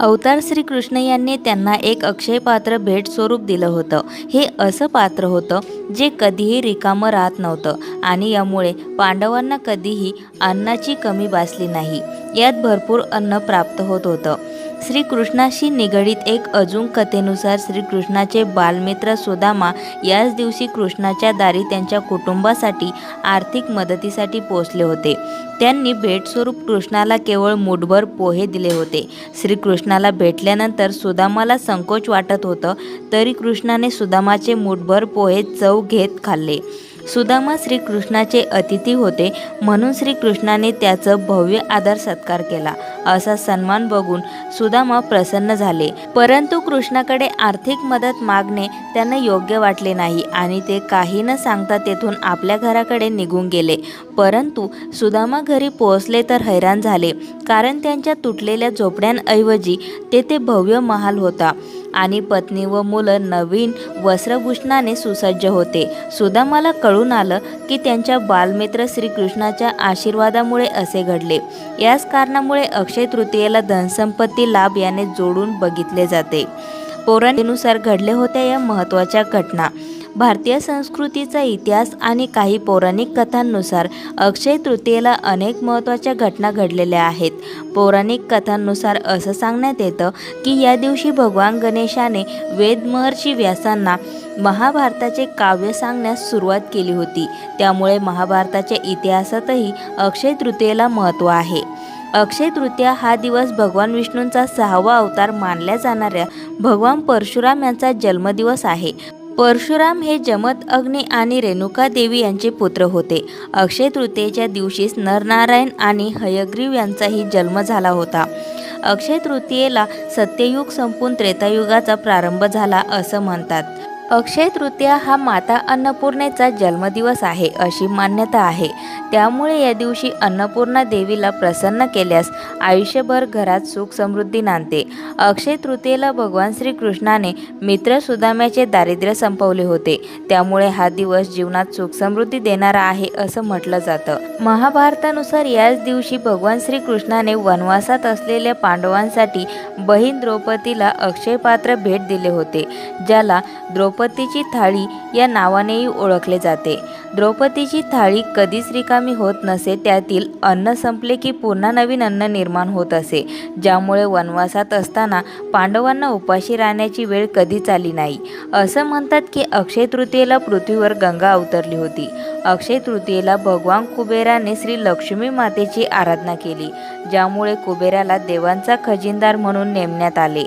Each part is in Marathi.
अवतार श्रीकृष्ण यांनी त्यांना एक अक्षय पात्र भेट स्वरूप दिलं होतं. हे असं पात्र होतं जे कधीही रिकामं राहत नव्हतं आणि यामुळे पांडवांना कधीही अन्नाची कमी भासली नाही. यात भरपूर अन्न प्राप्त होत होतं. श्रीकृष्णाशी निगडीत एक अजून कथेनुसार श्रीकृष्णाचे बालमित्र सुदामा याच दिवशी कृष्णाच्या दारी त्यांच्या कुटुंबासाठी आर्थिक मदतीसाठी पोचले होते. त्यांनी भेटस्वरूप कृष्णाला केवळ मुठभर पोहे दिले होते. श्रीकृष्णाला भेटल्यानंतर सुदामाला संकोच वाटत होतं तरी कृष्णाने सुदामाचे मुठभर पोहे चव घेत खाल्ले. सुदामा श्रीकृष्णाचे अतिथी होते. म्हणून श्रीकृष्णाने त्याचं भव्य आदर सत्कार केला. असा सन्मान बघून सुदामा प्रसन्न झाले. परंतु कृष्णाकडे आर्थिक मदत मागणे त्यांना योग्य वाटले नाही आणि ते काही न सांगता तेथून आपल्या घराकडे निघून गेले. परंतु सुदामा घरी पोहोचले तर हैराण झाले कारण त्यांच्या तुटलेल्या झोपड्यांऐवजी तेथे भव्य महाल होता. आणि पत्नी व मुलं नवीन वस्त्रभूषणाने सुसज्ज होते. सुदामाला कळून आलं की त्यांच्या बालमित्र श्रीकृष्णाच्या आशीर्वादामुळे असे घडले. याच कारणामुळे अक्षय तृतीयेला धनसंपत्ती लाभ याने जोडून बघितले जाते. पौराणिनुसार घडल्या होत्या या महत्त्वाच्या घटना. भारतीय संस्कृतीचा इतिहास आणि काही पौराणिक कथांनुसार अक्षय तृतीयेला अनेक महत्त्वाच्या घटना घडलेल्या आहेत. पौराणिक कथांनुसार असं सांगण्यात येतं की या दिवशी भगवान गणेशाने वेदमहर्षी व्यासांना महाभारताचे काव्य सांगण्यास सुरुवात केली होती. त्यामुळे महाभारताच्या इतिहासातही अक्षय तृतीयेला महत्त्व आहे. अक्षय तृतीया हा दिवस भगवान विष्णूंचा सहावा अवतार मानल्या जाणाऱ्या भगवान परशुराम यांचा जन्मदिवस आहे. परशुराम हे जमत अग्नी आणि रेणुका देवी यांचे पुत्र होते. अक्षय तृतीयेच्या दिवशीच नरनारायण आणि हयग्रीव यांचाही जन्म झाला होता. अक्षय तृतीयेला सत्ययुग संपून त्रेतायुगाचा प्रारंभ झाला असं म्हणतात. अक्षय तृतीया हा माता अन्नपूर्णेचा जन्मदिवस आहे अशी मान्यता आहे. त्यामुळे या दिवशी अन्नपूर्णा देवीला प्रसन्न केल्यास आयुष्यभर घरात सुख समृद्धी नांदते. अक्षय तृतीयेला भगवान श्रीकृष्णाने मित्र सुदाम्याचे दारिद्र्य संपवले होते. त्यामुळे हा दिवस जीवनात सुख समृद्धी देणारा आहे असं म्हटलं जातं. महाभारतानुसार याच दिवशी भगवान श्रीकृष्णाने वनवासात असलेल्या पांडवांसाठी बहीण द्रौपदीला अक्षय पात्र भेट दिले होते ज्याला गणपतीची थाळी या नावानेही ओळखले जाते. द्रौपदीची थाळी कधीच रिकामी होत नसे त्यातील अन्न संपले की पुन्हा नवीन अन्न निर्माण होत असे. ज्यामुळे वनवासात असताना पांडवांना उपाशी राहण्याची वेळ कधीच आली नाही. असं म्हणतात की अक्षय तृतीयेला पृथ्वीवर गंगा अवतरली होती. अक्षय तृतीयेला भगवान कुबेराने श्री लक्ष्मी मातेची आराधना केली ज्यामुळे कुबेराला देवांचा खजिनदार म्हणून नेमण्यात आले.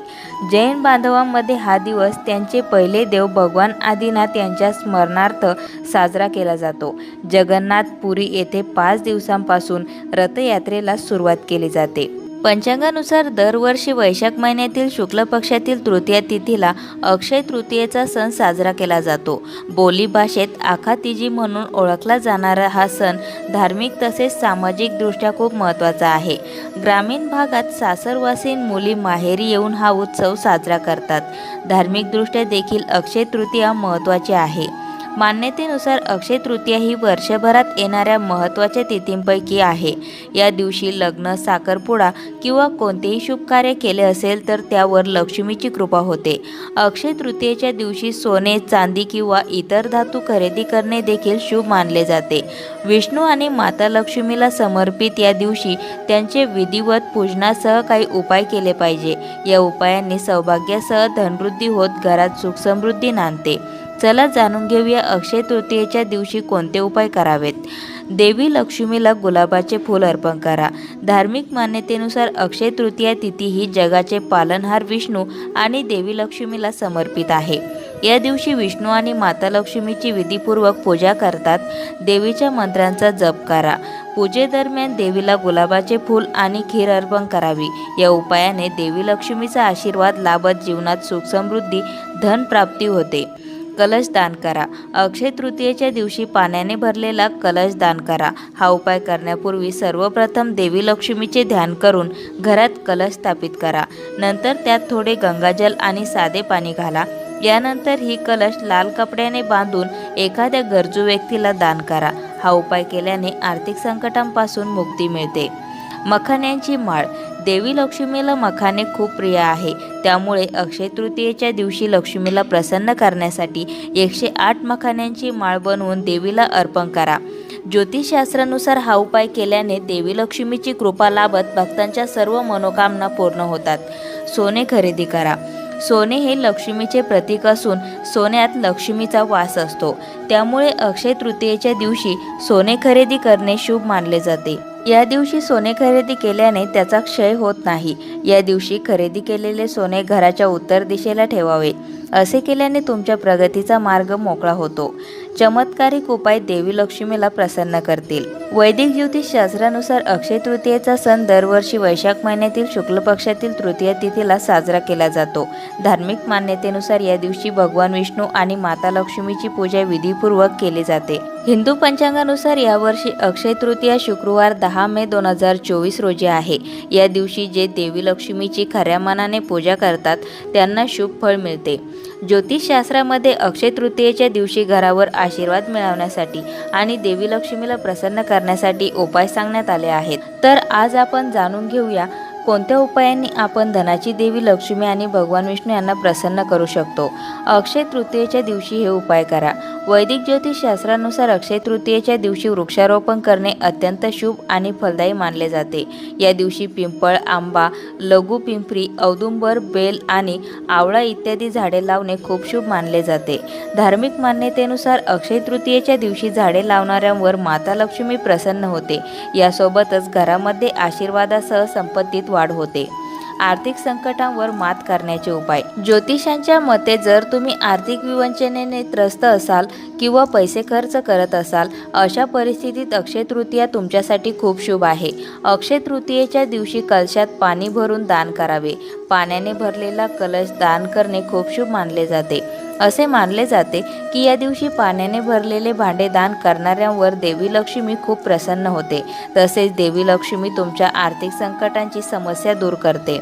जैन बांधवांमध्ये हा दिवस त्यांचे पहिले देव भगवान आदिनाथ यांच्या स्मरणार्थ साजरा केला जातो. जगन्नाथपुरी येथे पाच दिवसांपासून रथयात्रेला सुरुवात केली जाते. पंचांगानुसार दरवर्षी वैशाख महिन्यातील शुक्ल पक्षातील तृतीया तिथीला अक्षय तृतीयेचा सण साजरा केला जातो. बोली भाषेत आखातिजी म्हणून ओळखला जाणारा हा सण धार्मिक तसेच सामाजिकदृष्ट्या खूप महत्त्वाचा आहे. ग्रामीण भागात सासरवासीन मुली माहेरी येऊन हा उत्सव साजरा करतात. धार्मिकदृष्ट्या देखील अक्षय तृतीया महत्त्वाची आहे. मान्यतेनुसार अक्षय तृतीया ही वर्षभरात येणाऱ्या महत्त्वाच्या तिथींपैकी आहे. या दिवशी लग्न साखरपुडा किंवा कोणतेही शुभ कार्य केले असेल तर त्यावर लक्ष्मीची कृपा होते. अक्षय तृतीयेच्या दिवशी सोने चांदी किंवा इतर धातू खरेदी करणे देखील शुभ मानले जाते. विष्णू आणि माता लक्ष्मीला समर्पित या दिवशी त्यांचे विधिवत पूजनासह काही उपाय केले पाहिजे. या उपायांनी सौभाग्यासह धनवृद्धी होत घरात सुखसमृद्धी नांदते. चला जाणून घेऊया अक्षय तृतीयेच्या दिवशी कोणते उपाय करावेत. देवी लक्ष्मीला गुलाबाचे फूल अर्पण करा. धार्मिक मान्यतेनुसार अक्षय तृतीया तिथी ही जगाचे पालनहार विष्णू आणि देवी लक्ष्मीला समर्पित आहे. या दिवशी विष्णू आणि माता लक्ष्मीची विधीपूर्वक पूजा करतात. देवीच्या मंत्रांचा जप करा. पूजेदरम्यान देवीला गुलाबाचे फूल आणि खीर अर्पण करावी. या उपायाने देवी लक्ष्मीचा आशीर्वाद लाभत जीवनात सुख समृद्धी धन प्राप्ती होते. कलश दान करा. अक्षय तृतीयेच्या दिवशी पाण्याने भरलेला कलश दान करा. हा उपाय करण्यापूर्वी सर्वप्रथम देवी लक्ष्मीचे ध्यान करून घरात कलश स्थापित करा. नंतर त्यात थोडे गंगाजल आणि साधे पाणी घाला. यानंतर ही कलश लाल कपड्याने बांधून एखाद्या गरजू व्यक्तीला दान करा. हा उपाय केल्याने आर्थिक संकटांपासून मुक्ती मिळते. मखाण्यांची माळ. देवी लक्ष्मीला मखाने खूप प्रिय आहे. त्यामुळे अक्षय तृतीयेच्या दिवशी लक्ष्मीला प्रसन्न करण्यासाठी एकशे आठ मखाण्यांची माळ बनवून देवीला अर्पण करा. ज्योतिषशास्त्रानुसार हा उपाय केल्याने देवी लक्ष्मीची कृपा लाभत भक्तांच्या सर्व मनोकामना पूर्ण होतात. सोने खरेदी करा. सोने हे लक्ष्मीचे प्रतीक असून सोन्यात लक्ष्मीचा वास असतो. त्यामुळे अक्षय तृतीयेच्या दिवशी सोने खरेदी करणे शुभ मानले जाते. या दिवशी सोने खरेदी केल्याने त्याचा क्षय होत नाही. या दिवशी खरेदी केलेले सोने घराच्या उत्तर दिशेला ठेवावे. असे केल्याने तुमच्या प्रगतीचा मार्ग मोकळा होतो. चमत्कारिक उपाय देवी लक्ष्मीला प्रसन्न करतील. वैदिक ज्योतिष शास्त्रानुसार अक्षय तृतीयेचा सण दरवर्षी वैशाख महिन्यातील शुक्ल पक्षातील तृतीय तिथीला साजरा केला जातो. धार्मिक मान्यतेनुसार या दिवशी भगवान विष्णू आणि माता लक्ष्मीची पूजा विधीपूर्वक केली जाते. हिंदू पंचांगानुसार यावर्षी अक्षय तृतीया शुक्रवार दहा मे दोन हजार चोवीस रोजी आहे. या दिवशी जे देवी लक्ष्मीची खऱ्या मनाने पूजा करतात त्यांना शुभ फळ मिळते. ज्योतिषशास्त्रामध्ये अक्षय तृतीयेच्या दिवशी घरावर आशीर्वाद मिळवण्यासाठी आणि देवी लक्ष्मीला प्रसन्न करण्यासाठी उपाय सांगण्यात आले आहेत. तर आज आपण जाणून घेऊया कोणत्या उपायांनी आपण धनाची देवी लक्ष्मी आणि भगवान विष्णू यांना प्रसन्न करू शकतो? अक्षय तृतीयेच्या दिवशी हे उपाय करा. वैदिक ज्योतिषशास्त्रानुसार अक्षय तृतीयेच्या दिवशी वृक्षारोपण करणे अत्यंत शुभ आणि फलदायी मानले जाते. या दिवशी पिंपळ आंबा लघु पिंपरी औदुंबर बेल आणि आवळा इत्यादी झाडे लावणे खूप शुभ मानले जाते. धार्मिक मान्यतेनुसार अक्षय तृतीयेच्या दिवशी झाडे लावणाऱ्यांवर माता लक्ष्मी प्रसन्न होते. यासोबतच घरामध्ये आशीर्वादासह संपत्तीत वाढ होते. आर्थिक संकटांवर मात करण्याचे उपाय. ज्योतिषांच्या मते जर तुम्ही आर्थिक विवंचनेने त्रस्त असाल किंवा पैसे खर्च करत असाल अशा परिस्थितीत अक्षय तृतीया तुमच्यासाठी खूप शुभ आहे. अक्षय तृतीयेच्या दिवशी कलशात पाणी भरून दान करावे. पाण्याने भरलेला कलश दान करणे खूप शुभ मानले जाते. असे मानले जाते की या दिवशी पाण्याने भरलेले भांडे दान करणाऱ्यांवर देवी लक्ष्मी खूप प्रसन्न होते. तसेच देवी लक्ष्मी तुमच्या आर्थिक संकटांची समस्या दूर करते.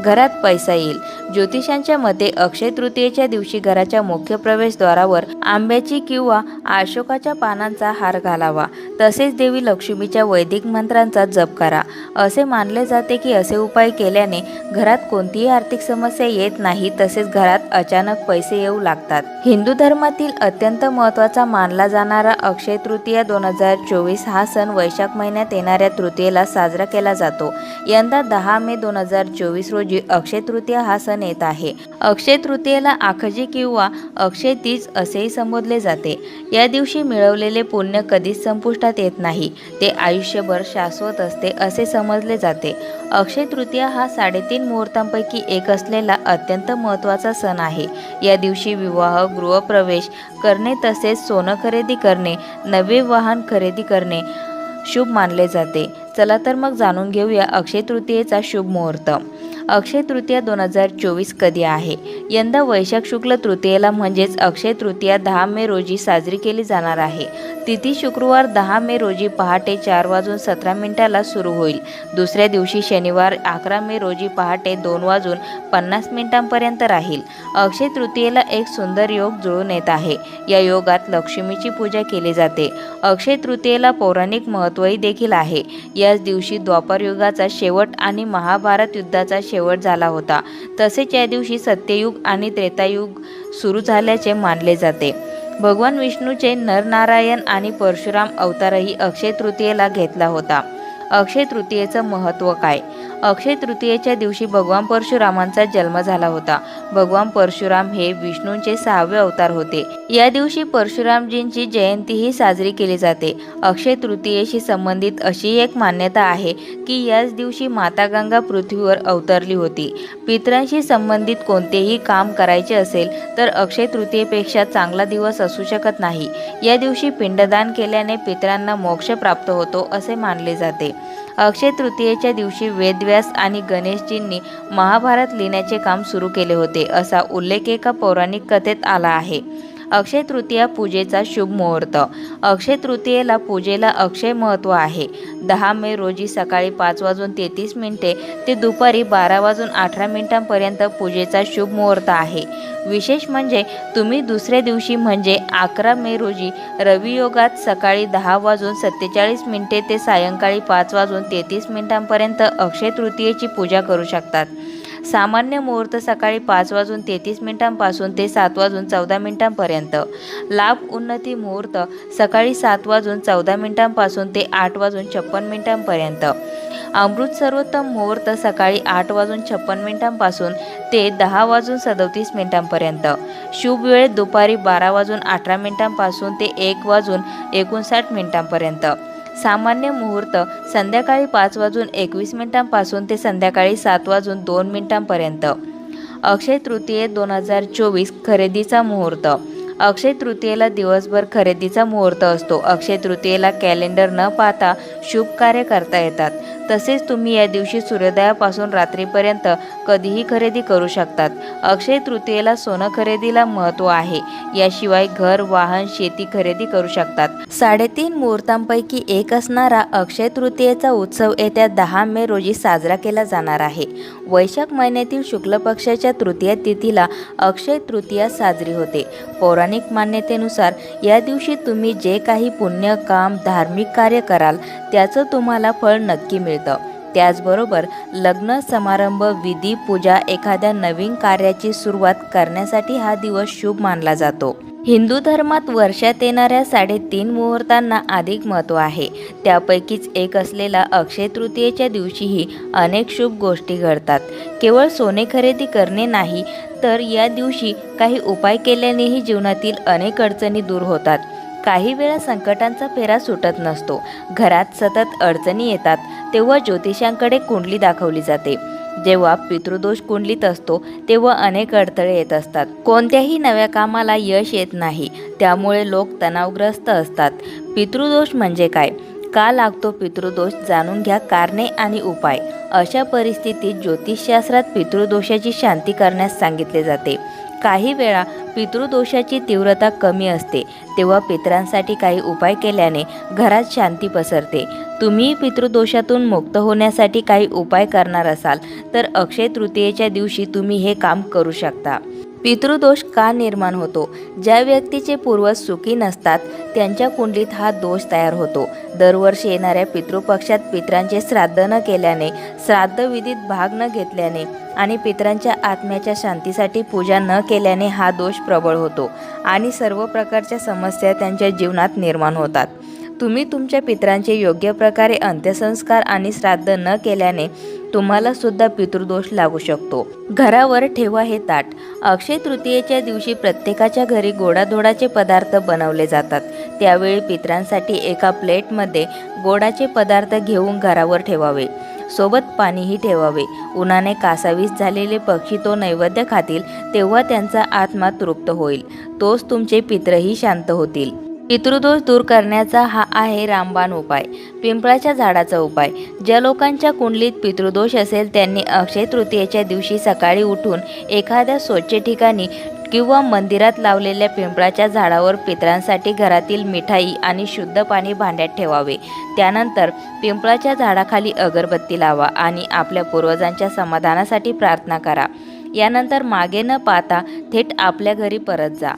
घरात पैसा येईल. ज्योतिषांच्या मते अक्षय तृतीयेच्या दिवशी घराच्या मुख्य प्रवेशद्वारावर आंब्याची किंवा अशोकाच्या पानांचा हार घालावा. तसेच देवी लक्ष्मीच्या वैदिक मंत्रांचा जप करा. असे मानले जाते की असे उपाय केल्याने घरात कोणतीही आर्थिक समस्या येत नाही. तसेच घरात अचानक पैसे येऊ लागतात. हिंदू धर्मातील अत्यंत महत्त्वाचा मानला जाणारा अक्षय तृतीया दोन हजार चोवीस हा सण वैशाख महिन्यात येणाऱ्या तृतीयेला साजरा केला जातो. यंदा दहा मे दोन हजार चोवीस रोजी अक्षय तृतीया हा सण येत आहे. अक्षय तृतीयेला आखजी किंवा अक्षय तीज असेही संबोधले जाते. या दिवशी मिळवलेले पुण्य कधीच संपुष्टात येत नाही. ते आयुष्यभर शाश्वत असते असे समजले जाते. अक्षय तृतीया हा साडेतीन मुहूर्तांपैकी एक असलेला अत्यंत महत्त्वाचा सण आहे. या दिवशी विवाह गृहप्रवेश करणे तसेच सोनं खरेदी करणे नवे वाहन खरेदी करणे शुभ मानले जाते. चला तर मग जाणून घेऊया अक्षय तृतीयेचा शुभ मुहूर्त. अक्षय तृतीया दोन हजार चोवीस कधी आहे? यंदा वैशाख शुक्ल तृतीयेला म्हणजेच अक्षय तृतीया दहा मे रोजी साजरी केली जाणार आहे. तिथी शुक्रवार दहा मे रोजी पहाटे चार वाजून सतरा मिनिटाला सुरू होईल. दुसऱ्या दिवशी शनिवार अकरा मे रोजी पहाटे दोन वाजून पन्नास मिनिटांपर्यंत राहील. अक्षय तृतीयेला एक सुंदर योग जुळून येत आहे. या योगात लक्ष्मीची पूजा केली जाते. अक्षय तृतीयेला पौराणिक महत्त्वही देखील आहे. याच दिवशी द्वापर युगाचा शेवट आणि महाभारत युद्धाचा शेवट झाला होता. तसेच या दिवशी सत्ययुग आणि त्रेतायुग सुरू झाल्याचे मानले जाते. भगवान विष्णूचे नरनारायण आणि परशुराम अवतारही अक्षय तृतीयेला घेतला होता. अक्षय तृतीयेचं महत्त्व काय? अक्षय तृतीयेच्या दिवशी भगवान परशुरामांचा जन्म झाला होता. भगवान परशुराम हे विष्णूंचे सहावे अवतार होते. या दिवशी परशुरामजींची जयंतीही साजरी केली जाते. अक्षय तृतीयेशी संबंधित अशी एक मान्यता आहे की याच दिवशी माता गंगा पृथ्वीवर अवतरली होती. पितरांशी संबंधित कोणतेही काम करायचे असेल तर अक्षय तृतीयेपेक्षा चांगला दिवस असू शकत नाही. या दिवशी पिंडदान केल्याने पितरांना मोक्ष प्राप्त होतो असे मानले जाते. अक्षय तृतीयेच्या दिवशी वेदव्यास आणि गणेशजींनी महाभारत लिहिण्याचे काम सुरू केले होते असा उल्लेख एका पौराणिक कथेत आला आहे. अक्षय तृतीया पूजेचा शुभ मुहूर्त. अक्षय तृतीयेला पूजेला अक्षय महत्त्व आहे. दहा मे रोजी सकाळी पाच वाजून तेहतीस मिनिटे ते दुपारी बारा वाजून अठरा मिनिटांपर्यंत पूजेचा शुभ मुहूर्त आहे. विशेष म्हणजे तुम्ही दुसऱ्या दिवशी म्हणजे अकरा मे रोजी रवियोगात सकाळी दहा वाजून सत्तेचाळीस मिनिटे ते सायंकाळी पाच वाजून तेहतीस मिनिटांपर्यंत अक्षय तृतीयेची पूजा करू शकतात. सामान्य मुहूर्त सकाळी पाच वाजून तेहतीस मिनिटांपासून ते सात वाजून चौदा मिनिटांपर्यंत. लाभ उन्नती मुहूर्त सकाळी सात वाजून चौदा मिनिटांपासून ते आठ वाजून छप्पन मिनिटांपर्यंत. अमृत सर्वोत्तम मुहूर्त सकाळी आठ वाजून छप्पन मिनिटांपासून ते दहा वाजून सदोतीस मिनिटांपर्यंत. शुभ वेळ दुपारी बारा वाजून अठरा मिनिटांपासून ते एक वाजून एकोणसाठ मिनिटांपर्यंत. सामान्य मुहूर्त संध्याकाळी पाच वाजून एकवीस मिनिटांपासून ते संध्याकाळी सात वाजून दोन मिनिटांपर्यंत. अक्षय तृतीये दोन हजार चोवीस खरेदीचा मुहूर्त. अक्षय तृतीयेला दिवसभर खरेदीचा मुहूर्त असतो. अक्षय तृतीयेला कॅलेंडर न पाहता शुभ कार्य करता येतात. तसेच तुम्ही या दिवशी सूर्योदयापासून रात्रीपर्यंत कधीही खरेदी करू शकतात. अक्षय तृतीयेला सोनं खरेदीला महत्त्व आहे. याशिवाय घर वाहन शेती खरेदी करू शकतात. साडेतीन मुहूर्तांपैकी एक असणारा अक्षय तृतीयेचा उत्सव येत्या दहा मे रोजी साजरा केला जाणार आहे. वैशाख महिन्यातील शुक्ल पक्षाच्या तृतीय तिथीला अक्षय तृतीया साजरी होते. पौराणिक मान्यतेनुसार या दिवशी तुम्ही जे काही पुण्य काम धार्मिक कार्य कराल त्याचं तुम्हाला फळ नक्की मिळतं. त्याचबरोबर लग्न समारंभ विधी पूजा एखाद्या नवीन कार्याची सुरुवात करण्यासाठी हा दिवस शुभ मानला जातो. हिंदू धर्मात वर्षात येणाऱ्या साडेतीन मुहूर्तांना अधिक महत्त्व आहे. त्यापैकीच एक असलेला अक्षय तृतीयेच्या दिवशीही अनेक शुभ गोष्टी घडतात. केवळ सोने खरेदी करणे नाही तर या दिवशी काही उपाय केल्यानेही जीवनातील अनेक अडचणी दूर होतात. काही वेळा संकटांचा फेरा सुटत नसतो. घरात सतत अडचणी येतात तेव्हा ज्योतिषांकडे कुंडली दाखवली जाते. जेव्हा पितृदोष कुंडलीत असतो तेव्हा अनेक अडथळे येत असतात. कोणत्याही नव्या कामाला यश येत नाही. त्यामुळे लोक तणावग्रस्त असतात. पितृदोष म्हणजे काय? का लागतो पितृदोष जाणून घ्या कारणे आणि उपाय. अशा परिस्थितीत ज्योतिषशास्त्रात पितृदोषाची शांती करण्यास सांगितले जाते. काही वेळा पितृदोषाची तीव्रता कमी असते तेव्हा पितरांसाठी काही उपाय केल्याने घरात शांती पसरते. तुम्ही पितृदोषातून मुक्त होण्यासाठी काही उपाय करणार असाल तर अक्षय तृतीयेच्या दिवशी तुम्ही हे काम करू शकता. पितृदोष का निर्माण होतो? ज्या व्यक्तीचे पूर्वज सुखी नसतात त्यांच्या कुंडलीत हा दोष तयार होतो. दरवर्षी येणाऱ्या पितृपक्षात पितरांचे श्राद्ध न केल्याने श्राद्ध विधीत भाग न घेतल्याने आणि पित्रांच्या आत्म्याच्या शांतीसाठी पूजा न केल्याने हा दोष प्रबळ होतो आणि सर्व प्रकारच्या समस्या त्यांच्या जीवनात निर्माण होतात. तुम्ही तुमच्या पितरांचे योग्य प्रकारे अंत्यसंस्कार आणि श्राद्ध न केल्याने तुम्हाला सुद्धा पितृदोष लागू शकतो. घरावर ठेवा हे ताट. अक्षय तृतीयेच्या दिवशी प्रत्येकाच्या घरी गोडाधोडाचे पदार्थ बनवले जातात. त्यावेळी पितरांसाठी एका प्लेटमध्ये गोडाचे पदार्थ घेऊन घरावर ठेवावे. सोबत पाणीही ठेवावे. उन्हाने कासावीस झालेले पक्षी तो नैवेद्य खातील तेव्हा त्यांचा आत्मा तृप्त होईल. तोच तुमचे पित्रही शांत होतील. पितृदोष दूर करण्याचा हा आहे रामबाण उपाय. पिंपळाच्या झाडाचा उपाय. ज्या लोकांच्या कुंडलीत पितृदोष असेल त्यांनी अक्षय तृतीयेच्या दिवशी सकाळी उठून एखाद्या स्वच्छ ठिकाणी किंवा मंदिरात लावलेल्या पिंपळाच्या झाडावर पितरांसाठी घरातील मिठाई आणि शुद्ध पाणी भांड्यात ठेवावे. त्यानंतर पिंपळाच्या झाडाखाली अगरबत्ती लावा आणि आपल्या पूर्वजांच्या समाधानासाठी प्रार्थना करा. यानंतर मागे न पाहता थेट आपल्या घरी परत जा.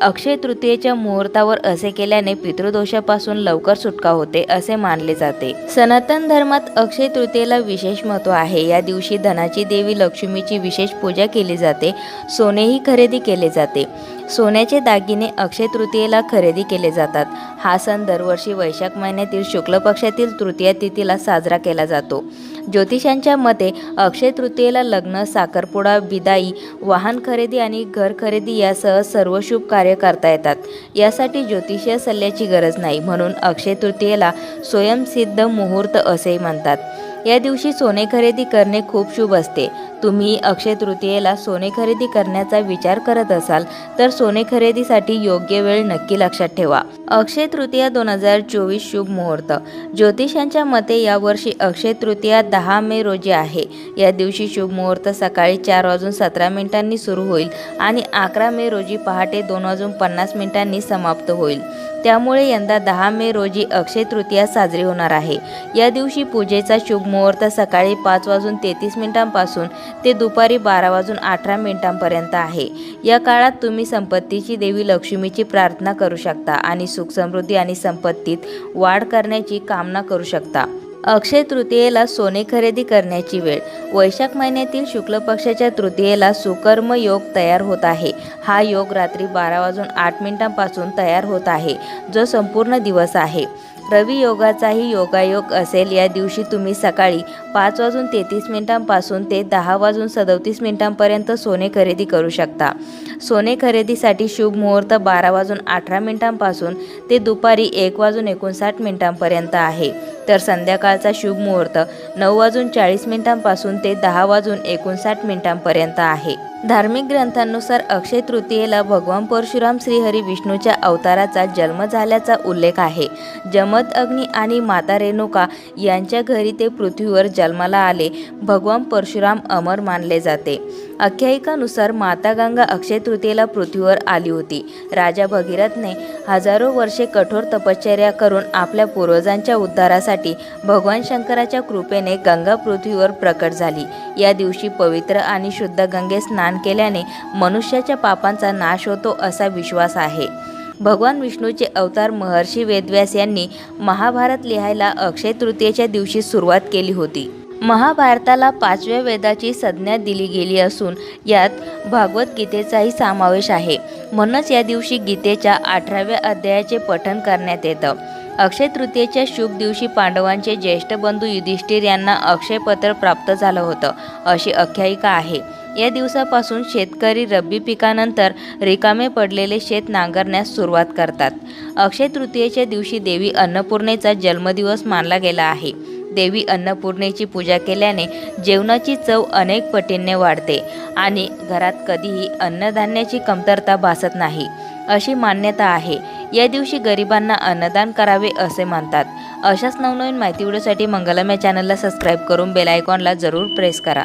अक्षय तृतीयेच्या मुहूर्तावर असे केल्याने पितृदोषापासून लवकर सुटका होते असे मानले जाते. सनातन धर्मात अक्षय तृतीयेला विशेष महत्त्व आहे. या दिवशी धनाची देवी लक्ष्मीची विशेष पूजा केली जाते. सोनेही खरेदी केले जाते. सोन्याचे दागिने अक्षय तृतीयेला खरेदी केले जातात. हा सण दरवर्षी वैशाख महिन्यातील शुक्ल पक्षातील तृतीया तिथीला साजरा केला जातो. ज्योतिषांच्या मते अक्षय तृतीयेला लग्न साखरपुडा बिदाई वाहन खरेदी आणि घर खरेदी यासह सर्व शुभ कार्य करता येतात. यासाठी ज्योतिषीय सल्ल्याची गरज नाही म्हणून अक्षय तृतीयेला स्वयंसिद्ध मुहूर्त असेही म्हणतात. या दिवशी सोने खरेदी करणे खूप शुभ असते. तुम्ही अक्षय तृतीयेला सोने खरेदी करण्याचा विचार करत असाल तर सोने खरेदीसाठी योग्य वेळ नक्की लक्षात ठेवा. अक्षय तृतीया दोन हजार चोवीस शुभ मुहूर्त. ज्योतिषांच्या मते यावर्षी अक्षय तृतीया दहा मे रोजी आहे. या दिवशी शुभ मुहूर्त सकाळी चार वाजून सतरा मिनिटांनी सुरू होईल आणि अकरा मे रोजी पहाटे दोन वाजून पन्नास मिनिटांनी समाप्त होईल. त्यामुळे यंदा दहा मे रोजी अक्षय तृतीया साजरी होणार आहे. या दिवशी पूजेचा शुभ मुहूर्त सकाळी पाच वाजून तेहतीस मिनिटांपासून ते दुपारी बारा वाजून अठरा मिनिटांपर्यंत आहे. या काळात तुम्ही संपत्तीची देवी लक्ष्मीची प्रार्थना करू शकता आणि सुखसमृद्धी आणि संपत्तीत वाढ करण्याची कामना करू शकता. अक्षय तृतीयेला सोने खरेदी करण्याची वेळ. वैशाख महिन्यातील शुक्ल पक्षाच्या तृतीयेला सुकर्म योग तयार होत आहे. हा योग रात्री बारा वाजून आठ मिनिटांपासून तयार होत आहे. जो संपूर्ण दिवस आहे. रवी योगाचाही योगायोग असेल या दिवशी तुम्ही सकाळी पाच वाजून तेहतीस मिनिटांपासून ते दहा वाजून सदोतीस मिनिटांपर्यंत सोने खरेदी करू शकता. सोने खरेदीसाठी शुभ मुहूर्त बारा वाजून अठरा मिनिटांपासून ते दुपारी एक वाजून एकोणसाठ मिनिटांपर्यंत आहे. तर संध्याकाळचा शुभ मुहूर्त नऊ वाजून चाळीस मिनिटांपासून ते दहा वाजून एकोणसाठ मिनिटांपर्यंत आहे. धार्मिक ग्रंथांनुसार अक्षय तृतीयेला भगवान परशुराम श्रीहरी विष्णूच्या अवताराचा जन्म झाल्याचा उल्लेख आहे. जमत अग्नी आणि माता रेणुका यांच्या घरी ते पृथ्वीवर जन्माला आले. भगवान परशुराम अमर मानले जाते. आख्यायिकानुसार माता गंगा अक्षय तृतीयेला पृथ्वीवर आली होती. राजा भगीरथने हजारो वर्षे कठोर तपश्चर्या करून आपल्या पूर्वजांच्या उद्धारासाठी भगवान शंकराच्या कृपेने गंगा पृथ्वीवर प्रकट झाली. या दिवशी पवित्र आणि शुद्ध गंगे स्नान केल्याने मनुष्याच्या पापांचा नाश होतो असा विश्वास आहे. भगवान विष्णूचे अवतार महर्षी वेदव्यास यांनी महाभारत लिहायला अक्षय तृतीयेच्या दिवशी सुरुवात केली होती. महाभारताला पाचव्या वेदाची संज्ञा दिली गेली असून यात भागवत गीतेचाही समावेश आहे. म्हणूनच या दिवशी गीतेच्या अठराव्या अध्यायाचे पठण करण्यात येतं. अक्षय तृतीयेच्या शुभ दिवशी पांडवांचे ज्येष्ठ बंधू युधिष्ठिर यांना अक्षयपत्र प्राप्त झालं होतं अशी आख्यायिका आहे. या दिवसापासून शेतकरी रब्बी पिकानंतर रिकामे पडलेले शेत नांगरण्यास सुरुवात करतात. अक्षय तृतीयेच्या दिवशी देवी अन्नपूर्णेचा जन्मदिवस मानला गेला आहे. देवी अन्नपूर्णेची पूजा केल्याने जेवणाची चव अनेक पटींनी वाढते आणि घरात कधीही अन्नधान्याची कमतरता भासत नाही. अशी मान्यता आहे. या दिवशी गरिबांना अन्नदान करावे असे मानतात. अशाच नवनवीन माहिती व्हिडिओसाठी मंगलम या चॅनलला सबस्क्राईब करून बेल आयकॉनला जरूर प्रेस करा.